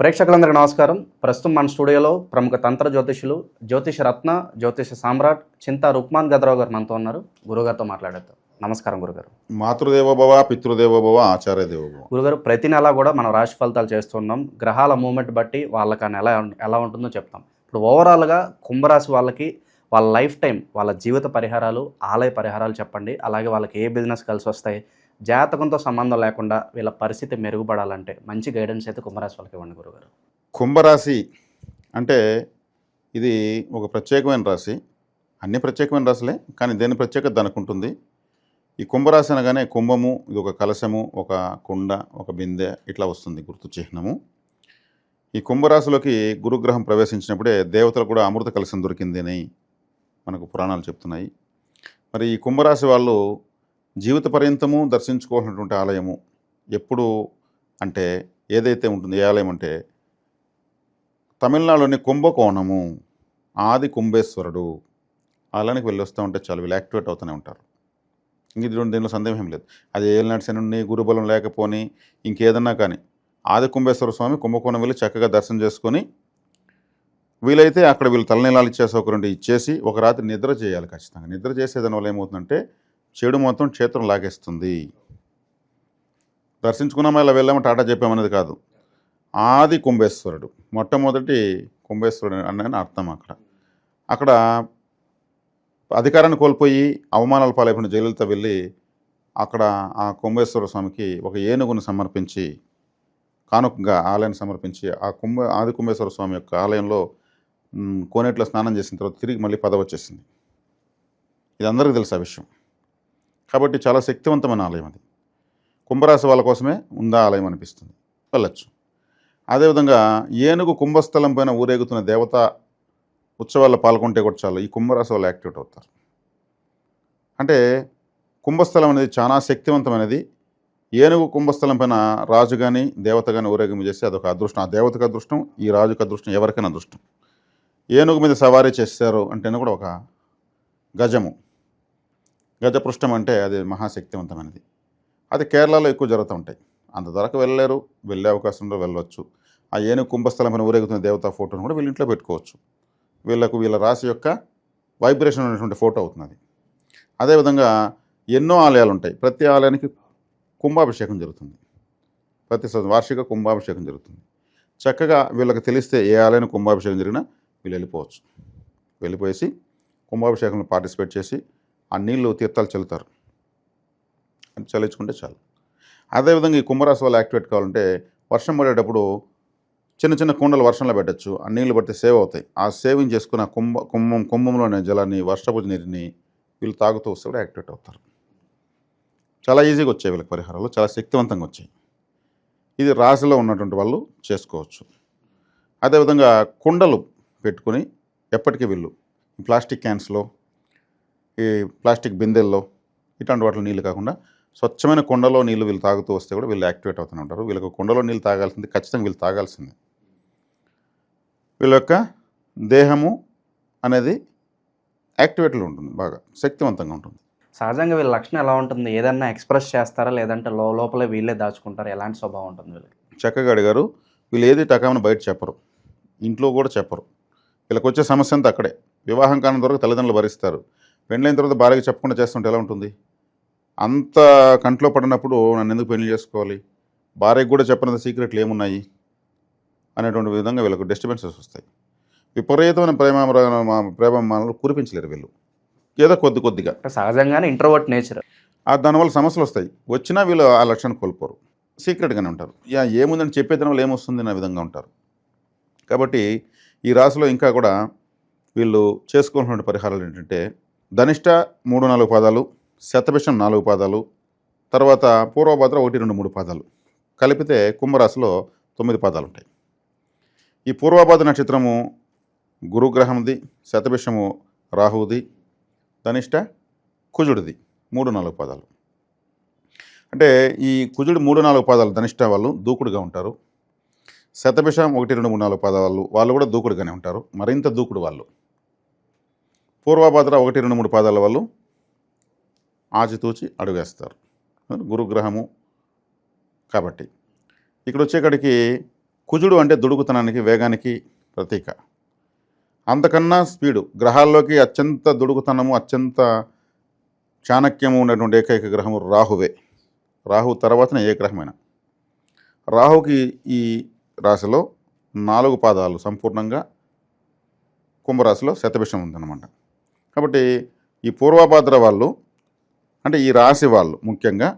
ప్రేక్షకులందరికీ నమస్కారం. ప్రస్తుతం మన స్టూడియోలో ప్రముఖ తంత్ర జ్యోతిషులు జ్యోతిష రత్న జ్యోతిష సామ్రాట్ చింతా రుక్మాన్ గదరావు గారు మనతో ఉన్నారు. గురుగారితో మాట్లాడేద్దాం. నమస్కారం గురుగారు. మాతృదేవోభవ పితృదేవోభవ ఆచార్య దేవోభవ గురుగారు ప్రతి నెల కూడా మనం రాశి ఫలితాలు చేస్తున్నాం. గ్రహాల మూమెంట్ బట్టి వాళ్ళకి ఆ నెల ఎలా ఉంటుందో చెప్తాం. ఇప్పుడు ఓవరాల్గా కుంభరాశి వాళ్ళకి వాళ్ళ లైఫ్ టైం వాళ్ళ జీవిత పరిహారాలు ఆలయ పరిహారాలు చెప్పండి. అలాగే వాళ్ళకి ఏ బిజినెస్ కలిసి వస్తాయి జాతకంతో సంబంధం లేకుండా వీళ్ళ పరిస్థితి మెరుగుపడాలంటే మంచి గైడెన్స్ అయితే కుంభరాశి వాళ్ళకి ఇవ్వండి గురుగారు. కుంభరాశి అంటే ఇది ఒక ప్రత్యేకమైన రాశి. అన్ని ప్రత్యేకమైన రాశులే కానీ దేని ప్రత్యేకత దానికి ఉంటుంది? ఈ కుంభరాశి అనగానే కుంభము ఇది ఒక కలశము ఒక కుండ ఒక బిందె ఇట్లా వస్తుంది గుర్తు చిహ్నము. ఈ కుంభరాశిలోకి గురుగ్రహం ప్రవేశించినప్పుడే దేవతలు కూడా అమృత కలశం దొరికింది అని మనకు పురాణాలు చెప్తున్నాయి. మరి ఈ కుంభరాశి వాళ్ళు జీవిత పర్యంతము దర్శించుకోవాల్సినటువంటి ఆలయము ఎప్పుడు అంటే ఏదైతే ఉంటుంది ఏ ఆలయం అంటే తమిళనాడులోని కుంభకోణము ఆది కుంభేశ్వరుడు ఆలయానికి వెళ్ళి వస్తూ ఉంటే చాలు వీళ్ళు యాక్టివేట్ అవుతూనే ఉంటారు. ఇంక ఇది దీనిలో సందేహం ఏం లేదు. అది ఏలినాటి శని గురుబలం లేకపోని ఇంకేదన్నా కానీ ఆది కుంభేశ్వర స్వామి కుంభకోణం వెళ్ళి చక్కగా దర్శనం చేసుకొని వీలైతే అక్కడ వీళ్ళు తలనీలాలు ఇచ్చే సౌకర్యం ఇచ్చేసి ఒక రాత్రి నిద్ర చేయాలి ఖచ్చితంగా. నిద్ర చేసేదాని వల్ల ఏమవుతుందంటే చెడు మొత్తం క్షేత్రం లాగేస్తుంది. దర్శించుకున్నామా ఇలా వెళ్ళామా టాటా చెప్పామనేది కాదు. ఆది కుంభేశ్వరుడు మొట్టమొదటి కుంభేశ్వరుడు అని అర్థం అక్కడ. అక్కడ అధికారాన్ని కోల్పోయి అవమానాల పాలైపోయిన జయలలిత వెళ్ళి అక్కడ ఆ కుంభేశ్వర స్వామికి ఒక ఏనుగును సమర్పించి కానుకగా ఆలయాన్ని సమర్పించి ఆ కుంభ ఆది కుంభేశ్వర స్వామి యొక్క ఆలయంలో కోనేట్లో స్నానం చేసిన తర్వాత తిరిగి మళ్ళీ పదవి వచ్చేసింది. ఇది అందరికీ తెలుసు ఆ విషయం. కాబట్టి చాలా శక్తివంతమైన ఆలయం అది. కుంభరాశి వాళ్ళ కోసమే ఉందా ఆలయం అనిపిస్తుంది. వెళ్ళచ్చు. అదేవిధంగా ఏనుగు కుంభస్థలం పైన ఊరేగుతున్న దేవత ఉత్సవాల్లో పాల్గొంటే కూడా చాలు. ఈ కుంభరాశి వాళ్ళు యాక్టివేట్ అవుతారు. అంటే కుంభస్థలం అనేది చాలా శక్తివంతమైనది. ఏనుగు కుంభస్థలం పైన రాజు కానీ దేవత కానీ ఊరేగింపు చేస్తే అదొక అదృష్టం. ఆ దేవతకు అదృష్టం ఈ రాజుకు అదృష్టం ఎవరికైనా అదృష్టం. ఏనుగు మీద సవారీ చేశారు అంటేనే కూడా ఒక గజము. గజపృష్టం అంటే అది మహాశక్తివంతమైనది. అది కేరళలో ఎక్కువ జరుగుతూ ఉంటాయి. అంత ధరకు వెళ్ళలేరు. వెళ్ళే అవకాశంలో వెళ్ళవచ్చు ఆ ఏనుగు కుంభస్థలం అని ఊరేగుతున్న దేవతా ఫోటోను కూడా వీళ్ళ ఇంట్లో పెట్టుకోవచ్చు. వీళ్ళకు వీళ్ళ రాశి యొక్క వైబ్రేషన్ ఉన్నటువంటి ఫోటో అవుతుంది అదేవిధంగా ఎన్నో ఆలయాలు ఉంటాయి. ప్రతి ఆలయానికి కుంభాభిషేకం జరుగుతుంది. ప్రతి వార్షిక కుంభాభిషేకం జరుగుతుంది. చక్కగా వీళ్ళకి తెలిస్తే ఏ ఆలయానికి కుంభాభిషేకం జరిగినా వీళ్ళు వెళ్ళిపోవచ్చు. వెళ్ళిపోయేసి కుంభాభిషేకంలో పార్టిసిపేట్ చేసి ఆ నీళ్ళు తీర్థాలు చల్లుతారు. చల్లించుకుంటే చాలు. అదేవిధంగా ఈ కుంభరాశి వాళ్ళు యాక్టివేట్ కావాలంటే వర్షం పడేటప్పుడు చిన్న చిన్న కుండలు వర్షంలో పెట్టచ్చు. ఆ నీళ్ళు పడితే సేవ్ అవుతాయి. ఆ సేవింగ్ చేసుకున్న కుంభ కుంభం కుంభంలోని జలాన్ని వర్షపు నీటిని వీళ్ళు తాగుతూ వస్తే కూడా యాక్టివేట్ అవుతారు. చాలా ఈజీగా వచ్చాయి వీళ్ళకి పరిహారాలు. చాలా శక్తివంతంగా వచ్చాయి. ఇది రాశిలో ఉన్నటువంటి వాళ్ళు చేసుకోవచ్చు. అదేవిధంగా కుండలు పెట్టుకొని ఎప్పటికీ వీళ్ళు ప్లాస్టిక్ క్యాన్స్లో ఈ ప్లాస్టిక్ బిందెల్లో ఇట్లాంటి వాటిలో నీళ్ళు కాకుండా స్వచ్ఛమైన కుండలో నీళ్ళు వీళ్ళు తాగుతూ వస్తే కూడా వీళ్ళు యాక్టివేట్ అవుతూనే ఉంటారు వీళ్ళకి కుండలో నీళ్ళు తాగాల్సింది ఖచ్చితంగా వీళ్ళు తాగాల్సిందే. వీళ్ళ యొక్క దేహము అనేది యాక్టివేట్లో ఉంటుంది బాగా శక్తివంతంగా ఉంటుంది. సహజంగా వీళ్ళ లక్షణం ఎలా ఉంటుంది? ఏదన్నా ఎక్స్ప్రెస్ చేస్తారా? లేదంటే లో లోపలే వీళ్ళే దాచుకుంటారా? ఎలాంటి స్వభావం ఉంటుంది వీళ్ళకి? చక్కగా అడిగారు. వీళ్ళు ఏది టకామని బయట చెప్పరు. ఇంట్లో కూడా చెప్పరు. వీళ్ళకి వచ్చే సమస్య అంతా అక్కడే. వివాహం కాని వరకు తల్లిదండ్రులు భరిస్తారు. పెళ్ళైన తర్వాత భార్యకి చెప్పకుండా చేస్తుంటే ఎలా ఉంటుంది? అంత కంట్లో పడినప్పుడు నన్ను ఎందుకు పెళ్ళి చేసుకోవాలి? భార్యకు కూడా చెప్పినంత సీక్రెట్లు ఏమున్నాయి? అనేటువంటి విధంగా వీళ్ళకు డిస్టర్బెన్సెస్ వస్తాయి. విపరీతమైన ప్రేమ ప్రేమలు కురిపించలేరు వీళ్ళు. ఏదో కొద్ది కొద్దిగా. సహజంగానే ఇంట్రోవర్ట్ నేచర్ ఆ దానివల్ల సమస్యలు వస్తాయి. వచ్చినా వీళ్ళు ఆ లక్షణాన్ని కోల్పోరు. సీక్రెట్గానే ఉంటారు. యా ఏముందని చెప్పేదాని వల్ల ఏమొస్తుంది అనే విధంగా ఉంటారు. కాబట్టి ఈ రాశిలో ఇంకా కూడా వీళ్ళు చేసుకోవాల్సిన పరిహారాలు ఏంటంటే ధనిష్ట మూడు నాలుగు పాదాలు శతభిషం నాలుగు పాదాలు తర్వాత పూర్వభద్ర ఒకటి రెండు మూడు పాదాలు. కలిపితే కుంభరాశిలో తొమ్మిది పాదాలు ఉంటాయి ఈ పూర్వభద్ర నక్షత్రము గురుగ్రహంది శతభిషము రాహువుది ధనిష్ట కుజుడిది మూడు నాలుగు పాదాలు. అంటే ఈ కుజుడు మూడు నాలుగు పాదాలు ధనిష్ట వాళ్ళు దూకుడుగా ఉంటారు. శతభిషం ఒకటి రెండు మూడు నాలుగు పాదాలు వాళ్ళు కూడా దూకుడుగానే ఉంటారు. మరింత దూకుడు వాళ్ళు. పూర్వభద్ర ఒకటి రెండు మూడు పాదాల వాళ్ళు ఆచితూచి అడుగేస్తారు. గురుగ్రహము కాబట్టి. ఇక్కడ వచ్చేకాడికి కుజుడు అంటే దుడుకుతనానికి వేగానికి ప్రతీక. అంతకన్నా స్పీడు గ్రహాల్లోకి అత్యంత దుడుకుతనము అత్యంత చాణక్యము ఉన్నటువంటి ఏకైక గ్రహము రాహువే. రాహు తర్వాతనే ఏ గ్రహమైన. రాహుకి ఈ రాశిలో నాలుగు పాదాలు సంపూర్ణంగా కుంభరాశిలో శతభిషం ఉందన్నమాట. కాబట్టి ఈ పూర్వభాద్ర వాళ్ళు అంటే ఈ రాశి వాళ్ళు ముఖ్యంగా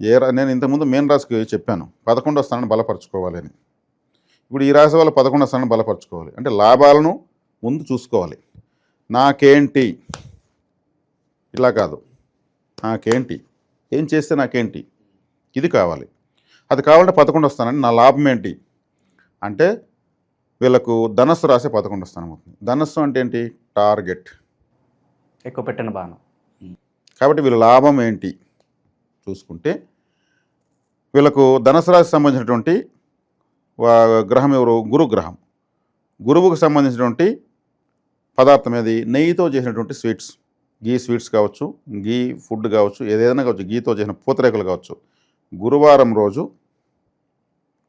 ఏ రా నేను ఇంతకుముందు మేన్ రాశికి చెప్పాను పదకొండో స్థానాన్ని బలపరచుకోవాలి అని ఇప్పుడు ఈ రాశి వాళ్ళు పదకొండో స్థానాన్ని బలపరచుకోవాలి. అంటే లాభాలను ముందు చూసుకోవాలి. నాకేంటి? ఇలా కాదు. నాకేంటి? ఏం చేస్తే నాకేంటి? ఇది కావాలి. అది కావాలంటే పదకొండు వస్తానండి నా లాభం ఏంటి? అంటే వీళ్ళకు ధనస్సు రాసే పదకొండు స్థానం అవుతుంది. ధనస్సు అంటే ఏంటి? టార్గెట్. ఎక్కువ పెట్టిన బాణం. కాబట్టి వీళ్ళ లాభం ఏంటి? చూసుకుంటే వీళ్ళకు ధనుసు రాశి సంబంధించినటువంటి వా- గ్రహం ఎవరు? గురు గ్రహం. గురువుకు సంబంధించినటువంటి పదార్థం ఏది? నెయ్యితో చేసినటువంటి స్వీట్స్. గీ స్వీట్స్ కావచ్చు గీ ఫుడ్ కావచ్చు ఏదైనా కావచ్చు గీతో చేసిన పూతరేకులు కావచ్చు. గురువారం రోజు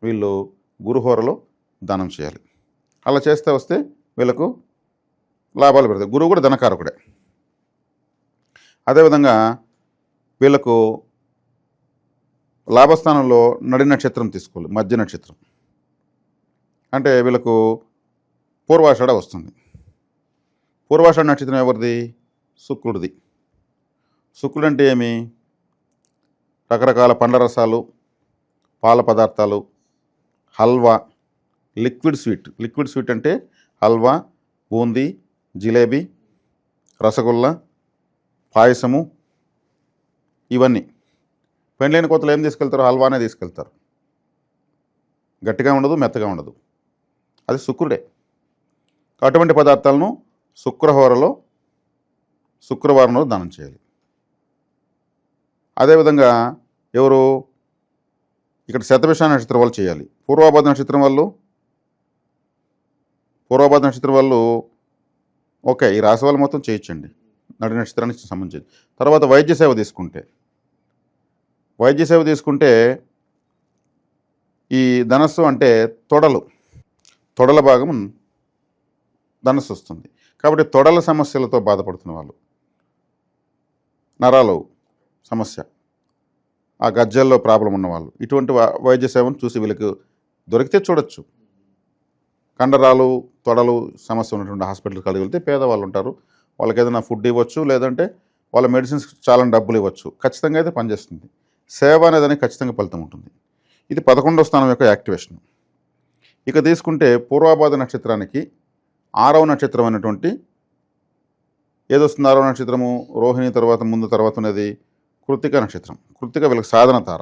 వీళ్ళు గురుహోరలో దానం చేయాలి. అలా చేస్తే వస్తే వీళ్ళకు లాభాలు పెడతాయి గురువు కూడా ధనకారకుడే. అదేవిధంగా వీళ్ళకు లాభస్థానంలో నడి నక్షత్రం తీసుకోవాలి మధ్య నక్షత్రం. అంటే వీళ్ళకు పూర్వాషాఢ వస్తుంది. పూర్వాషాఢ నక్షత్రం ఎవరిది? శుక్రుడిది. శుక్రుడు అంటే ఏమి? రకరకాల పండ్ల రసాలు పాల పదార్థాలు halwa liquid sweet. Liquid sweet అంటే హల్వా బూందీ జిలేబీ రసగుల్లా పాయసము ఇవన్నీ. పెండ్లైన కొత్తలు ఏం తీసుకెళ్తారు? హల్వానే తీసుకెళ్తారు. గట్టిగా ఉండదు మెత్తగా ఉండదు. అది శుక్రుడే. అటువంటి పదార్థాలను శుక్రహోరలో శుక్రవారంలో దానం చేయాలి. అదేవిధంగా ఎవరు? ఇక్కడ శతభిష నక్షత్రం వాళ్ళు చేయాలి. పూర్వాభాద నక్షత్రం వాళ్ళు? పూర్వాభాద నక్షత్రం వాళ్ళు ఓకే ఈ రాశి వాళ్ళు మొత్తం చేయించండి నడి నక్షత్రానికి సంబంధించింది. తర్వాత వైద్య సేవ తీసుకుంటే వైద్య సేవ తీసుకుంటే ఈ ధనస్సు అంటే తొడలు తొడల భాగం ధనస్సు వస్తుంది. కాబట్టి తొడల సమస్యలతో బాధపడుతున్న వాళ్ళు నరాలు సమస్య ఆ గజ్జల్లో ప్రాబ్లం ఉన్నవాళ్ళు ఇటువంటి వైద్య సేవను చూసి వీళ్ళకి దొరికితే చూడొచ్చు. కండరాలు తొడలు సమస్య ఉన్నటువంటి హాస్పిటల్కి కలిగి వెళ్తే పేదవాళ్ళు ఉంటారు. వాళ్ళకి ఏదైనా ఫుడ్ ఇవ్వచ్చు లేదంటే వాళ్ళ మెడిసిన్స్ చాలా డబ్బులు ఇవ్వచ్చు. ఖచ్చితంగా అయితే పనిచేస్తుంది. సేవ అనేది ఖచ్చితంగా ఫలితం ఉంటుంది. ఇది పదకొండవ స్థానం యొక్క యాక్టివేషన్. ఇక తీసుకుంటే పూర్వాభాద నక్షత్రానికి ఆరవ నక్షత్రం అయినటువంటి ఏదొస్తుంది? ఆరవ నక్షత్రము రోహిణి తర్వాత ముందు తర్వాత ఉన్నది కృత్తిక నక్షత్రం. కృత్తిక వీళ్ళకి సాధన తార.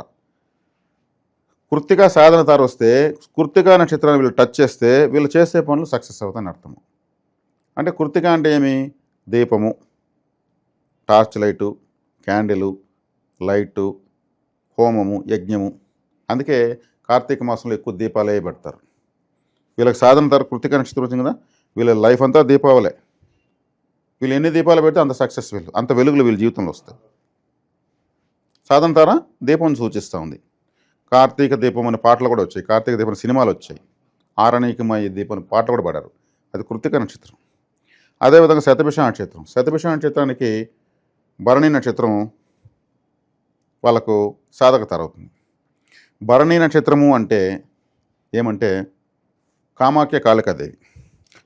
కృత్తిక సాధన తార వస్తే కృత్తిక నక్షత్రాన్ని వీళ్ళు టచ్ చేస్తే వీళ్ళు చేసే పనులు సక్సెస్ అవుతాయని అర్థము. అంటే కృత్తిక అంటే ఏమి? దీపము టార్చ్ లైటు క్యాండిలు లైటు హోమము యజ్ఞము. అందుకే కార్తీక మాసంలో ఎక్కువ దీపాలు వేయబడతారు. వీళ్ళకి సాధన ధర కృతిక నక్షత్రం వచ్చింది కదా వీళ్ళ లైఫ్ అంతా దీపావళే. వీళ్ళు ఎన్ని దీపాలు పెడితే అంత సక్సెస్ వీళ్ళు అంత వెలుగులు వీళ్ళ జీవితంలో వస్తాయి. సాధన ధర దీపం సూచిస్తూ ఉంది. కార్తీక దీపం అనే పాటలు కూడా వచ్చాయి. కార్తీక దీపం సినిమాలు వచ్చాయి. ఆరణీకమయ్యే దీపం పాటలు పాట కూడా పాడారు. అది కృతిక నక్షత్రం. అదేవిధంగా శతభిష నక్షత్రం. శతభిష నక్షత్రానికి భరణి నక్షత్రం వాళ్ళకు సాధకతరవుతుంది. భరణి నక్షత్రము అంటే ఏమంటే కామాఖ్య కాళికాదేవి.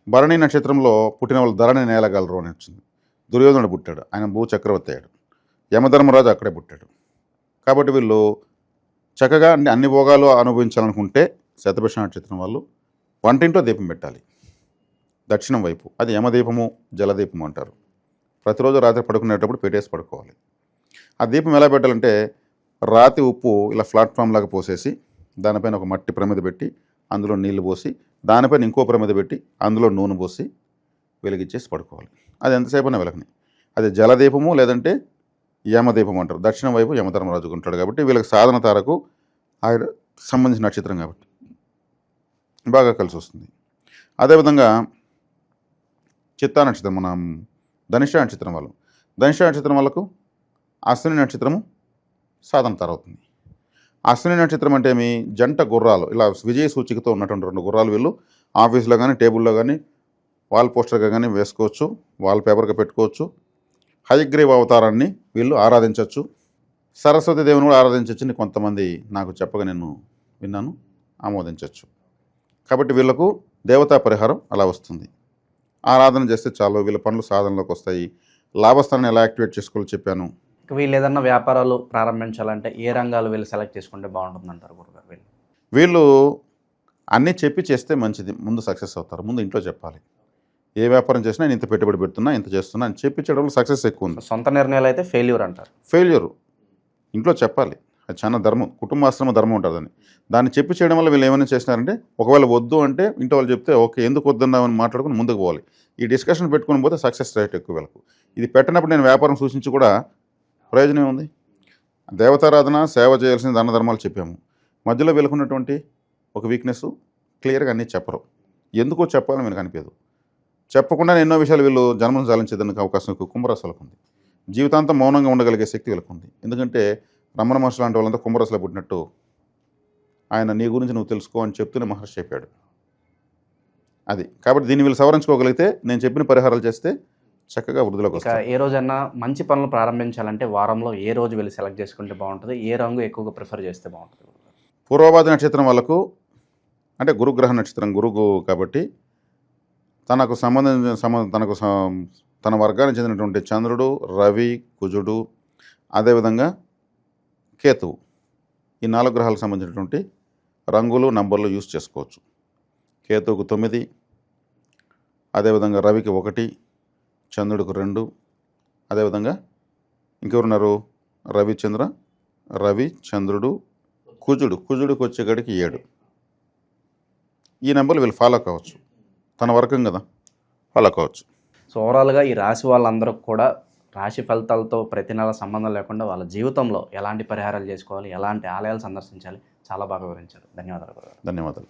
భరణి నక్షత్రంలో పుట్టిన వాళ్ళు ధరణి నేలగలరు అని వచ్చింది. దుర్యోధనుడు పుట్టాడు. ఆయన భూ చక్రవర్తి అయ్యాడు. యమధర్మరాజు అక్కడే పుట్టాడు. కాబట్టి వీళ్ళు చక్కగా అన్ని అన్ని భోగాలు అనుభవించాలనుకుంటే శతభిష నక్షత్రం వాళ్ళు వంటింట్లో దీపం పెట్టాలి. దక్షిణం వైపు. అది యమదీపము జలదీపము అంటారు. ప్రతిరోజు రాత్రి పడుకునేటప్పుడు పెట్టేసి పడుకోవాలి. ఆ దీపం ఎలా పెట్టాలంటే రాతి ఉప్పు ఇలా ప్లాట్ఫామ్ లాగా పోసేసి దానిపైన ఒక మట్టి ప్రమిద పెట్టి అందులో నీళ్ళు పోసి దానిపైన ఇంకో ప్రమిద పెట్టి అందులో నూనె పోసి వెలిగించేసి పడుకోవాలి. అది ఎంతసేపు అయినా అది జలదీపము లేదంటే యమదీపం అంటారు. దక్షిణం వైపు యమధర్మరాజు ఉంటాడు కాబట్టి వీళ్ళకి సాధన తారకు ఆయన సంబంధించిన నక్షత్రం కాబట్టి బాగా కలిసి వస్తుంది. అదేవిధంగా చిత్తా నక్షత్రం మన ధనిష్ట నక్షత్రం వాళ్ళు. ధనిష్ట నక్షత్రం వాళ్ళకు అశ్విని నక్షత్రము సాధన తరవుతుంది. అశ్విని నక్షత్రం అంటే మీ జంట గుర్రాలు. ఇలా విజయ సూచికతో ఉన్నటువంటి రెండు గుర్రాలు వీళ్ళు. ఆఫీస్లో కానీ టేబుల్లో కానీ వాల్ పోస్టర్గా కానీ వేసుకోవచ్చు వాల్ పేపర్గా పెట్టుకోవచ్చు. హయగ్రీవ అవతారాన్ని వీళ్ళు ఆరాధించవచ్చు. సరస్వతి దేవుని కూడా ఆరాధించవచ్చని కొంతమంది నాకు చెప్పగా నేను విన్నాను ఆమోదించవచ్చు. కాబట్టి వీళ్ళకు దేవతా పరిహారం అలా వస్తుంది. ఆరాధన చేస్తే చాలు వీళ్ళ పనులు సాధనలోకి వస్తాయి. లాభస్థానాన్ని ఎలా యాక్టివేట్ చేసుకోవాలో చెప్పాను. వీళ్ళు ఏదన్నా వ్యాపారాలు ప్రారంభించాలంటే ఏ రంగాలు వీళ్ళు సెలెక్ట్ చేసుకుంటే బాగుంటుంది అంటారు గురుగారు వీళ్ళు? వీళ్ళు అన్నీ చెప్పి చేస్తే మంచిది. ముందు సక్సెస్ అవుతారు. ముందు ఇంట్లో చెప్పాలి. ఏ వ్యాపారం చేసినా నేను ఇంత పెట్టుబడి పెడుతున్నా ఇంత చేస్తున్నా అని చెప్పి చేయడంలో సక్సెస్ ఎక్కువ ఉంది. సొంత నిర్ణయాలు అయితే ఫెయిల్యూర్ అంటారు. ఫెయిల్యూర్. ఇంట్లో చెప్పాలి. అది చాలా ధర్మం కుటుంబాశ్రమ ధర్మం ఉంటుందని దాన్ని చెప్పి చేయడం వల్ల వీళ్ళు ఏమైనా చేసినారంటే ఒకవేళ వద్దు అంటే ఇంట్లో వాళ్ళు చెప్తే ఓకే ఎందుకు వద్దన్నామని మాట్లాడుకుని ముందుకు పోవాలి. ఈ డిస్కషన్ పెట్టుకుని పోతే సక్సెస్ రేట్ ఎక్కువ వీళ్ళకు. ఇది పెట్టినప్పుడు నేను వ్యాపారం సూచించి కూడా ప్రయోజనం ఏముంది? దేవతారాధన సేవ చేయాల్సిన దాన ధర్మాలు చెప్పాము. మధ్యలో వెలుకున్నటువంటి ఒక వీక్నెస్ క్లియర్గా అన్నీ చెప్పరు. ఎందుకో చెప్పాలని మీకు అనిపించదు. చెప్పకుండా ఎన్నో విషయాలు వీళ్ళు జన్మను సాధించేదానికి అవకాశం ఎక్కువ కుంభరాశులకు ఉంది. జీవితాంతం మౌనంగా ఉండగలిగే శక్తి వీళ్ళకు ఉంది. ఎందుకంటే రమణ మహర్షి లాంటి వాళ్ళంతా కుంభరాశిలో పుట్టినట్టు ఆయన నీ గురించి నువ్వు తెలుసుకో అని చెప్తూనే మహర్షి చెప్పాడు. అది. కాబట్టి దీన్ని వీళ్ళు సవరించుకోగలిగితే నేను చెప్పిన పరిహారాలు చేస్తే చక్కగా వృద్ధిలోకి వస్తాయి. ఏ రోజన్నా మంచి పనులు ప్రారంభించాలంటే వారంలో ఏ రోజు వీళ్ళు సెలెక్ట్ చేసుకుంటే బాగుంటుంది ఏ రంగు ఎక్కువగా ప్రిఫర్ చేస్తే బాగుంటుంది? పూర్వభాది నక్షత్రం వాళ్ళకు అంటే గురుగ్రహ నక్షత్రం గురుగు కాబట్టి తనకు సంబంధించిన సంబంధ తనకు తన వర్గానికి చెందినటువంటి చంద్రుడు రవి కుజుడు అదేవిధంగా కేతువు. ఈ నాలుగు గ్రహాలకు సంబంధించినటువంటి రంగులు నంబర్లు యూస్ చేసుకోవచ్చు. కేతువుకు తొమ్మిది అదేవిధంగా రవికి ఒకటి చంద్రుడికి రెండు అదేవిధంగా ఇంకెవరున్నారు? రవిచంద్ర రవి చంద్రుడు కుజుడు కుజుడికి వచ్చేకాడికి ఏడు. ఈ నెంబర్లు వీళ్ళు ఫాలో కావచ్చు. తన వర్గం కదా ఫాలో కావచ్చు. సో ఓవరాల్గా ఈ రాశి వాళ్ళందరూ కూడా రాశి ఫలితాలతో ప్రతి నెల సంబంధం లేకుండా వాళ్ళ జీవితంలో ఎలాంటి పరిహారాలు చేసుకోవాలి ఎలాంటి ఆలయాలు సందర్శించాలి చాలా బాగా వివరించారు. ధన్యవాదాలు ధన్యవాదాలు.